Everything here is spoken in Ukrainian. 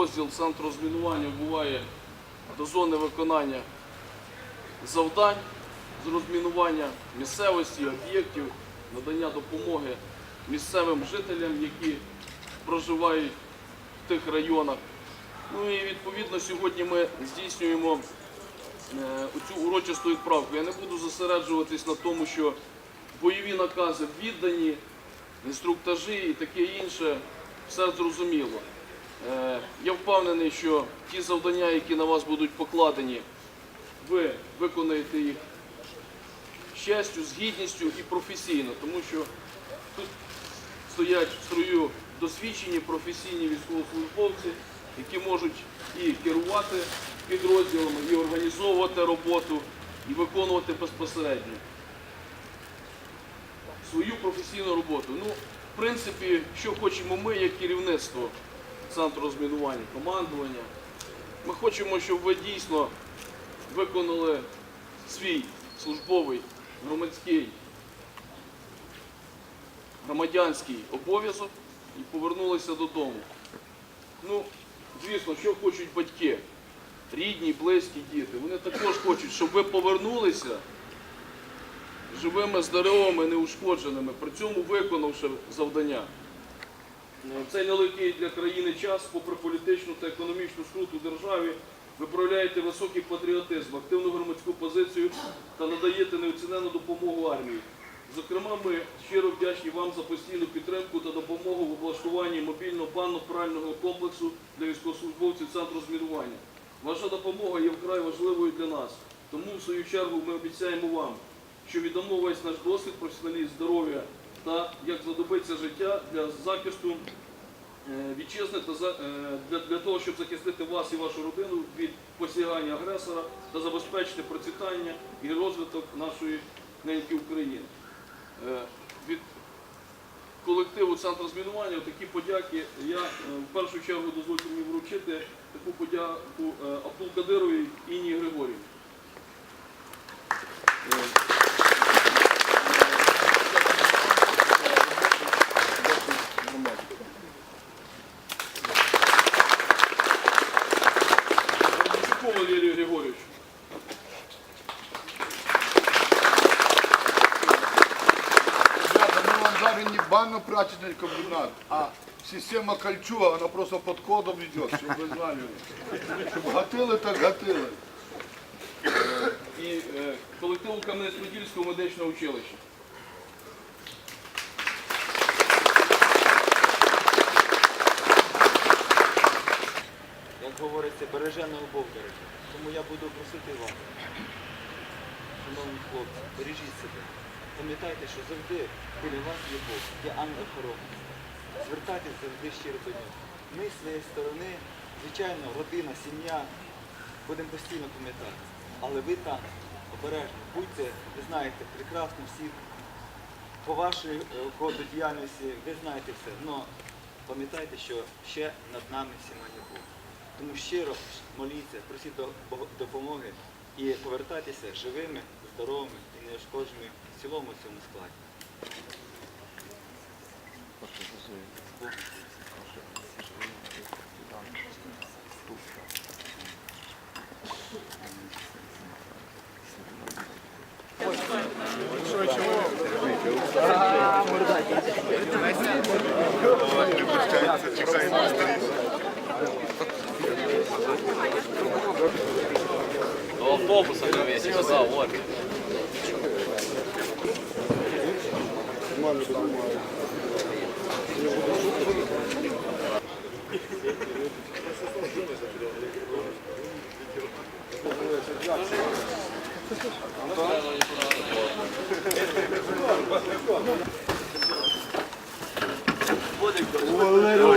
підрозділ Центру розмінування вбуває до зони виконання завдань з розмінування місцевості, об'єктів, надання допомоги місцевим жителям, які проживають в тих районах. Ну і відповідно сьогодні ми здійснюємо е, цю урочисту відправку. Я не буду зосереджуватись на тому, що бойові накази віддані, інструктажі і таке інше, все зрозуміло. Е, Я впевнений, що ті завдання, які на вас будуть покладені, ви виконаєте їх з честю, з гідністю і професійно, тому що тут стоять в строю досвідчені професійні військовослужбовці, які можуть і керувати підрозділами, і організовувати роботу, і виконувати безпосередньо свою професійну роботу. Ну, в принципі, що хочемо ми, як керівництво центру розмінування, командування, ми хочемо, щоб ви дійсно виконали свій службовий громадський громадянський обов'язок і повернулися додому. Ну, звісно, що хочуть батьки, рідні, близькі діти. Вони також хочуть, щоб ви повернулися живими, здоровими, неушкодженими, при цьому виконавши завдання. Е, Цей нелегкий для країни час, попри політичну та економічну скруту в державі, ви проявляєте високий патріотизм, активну громадську позицію та надаєте неоцінену допомогу армії. Зокрема, ми щиро вдячні вам за постійну підтримку та допомогу в облаштуванні мобільного банно-прального комплексу для військовослужбовців центру змінування. Ваша допомога є вкрай важливою для нас. Тому, в свою чергу, ми обіцяємо вам, що віддамо весь наш досвід, професіоналізм, здоров'я та як знадобиться життя для захисту е, вітчизни та е, для, того, щоб захистити вас і вашу родину від посягання агресора та забезпечити процвітання і розвиток нашої неньки України. Е, Від колективу Центру змінування такі подяки. Я в першу чергу дозвольте мені вручити таку подяку е, Абдул Кадирові і Інні Григорівні. Ребята, мы вам дали не банно-прачечный комбинат, а система кольчуга, она просто под кодом идет, чтобы вы знали. Чтобы гатили, так гатили. і е, колективу Кам'янець-Подільського медичного училища. як говориться, береженого Бог береже. Тому я буду просити вас, шановні хлопці, бережіть себе. Пам'ятайте, що завжди біля вас є Бог, є ангел-охоронець. Звертайтеся завжди щиро до нього. Ми з своєї сторони, звичайно, родина, сім'я, будемо постійно пам'ятати. Але ви там обережно, будьте, ви знаєте, прекрасно всі по вашій е, діяльності, ви знаєте все. Но пам'ятайте, що ще над нами всіма є Бог. Тому щиро моліться, просіть допомоги і повертайтеся живими, здоровими і неушкодженими в цілому цьому складі. До автобуса не вместе, да, вот. Валерий,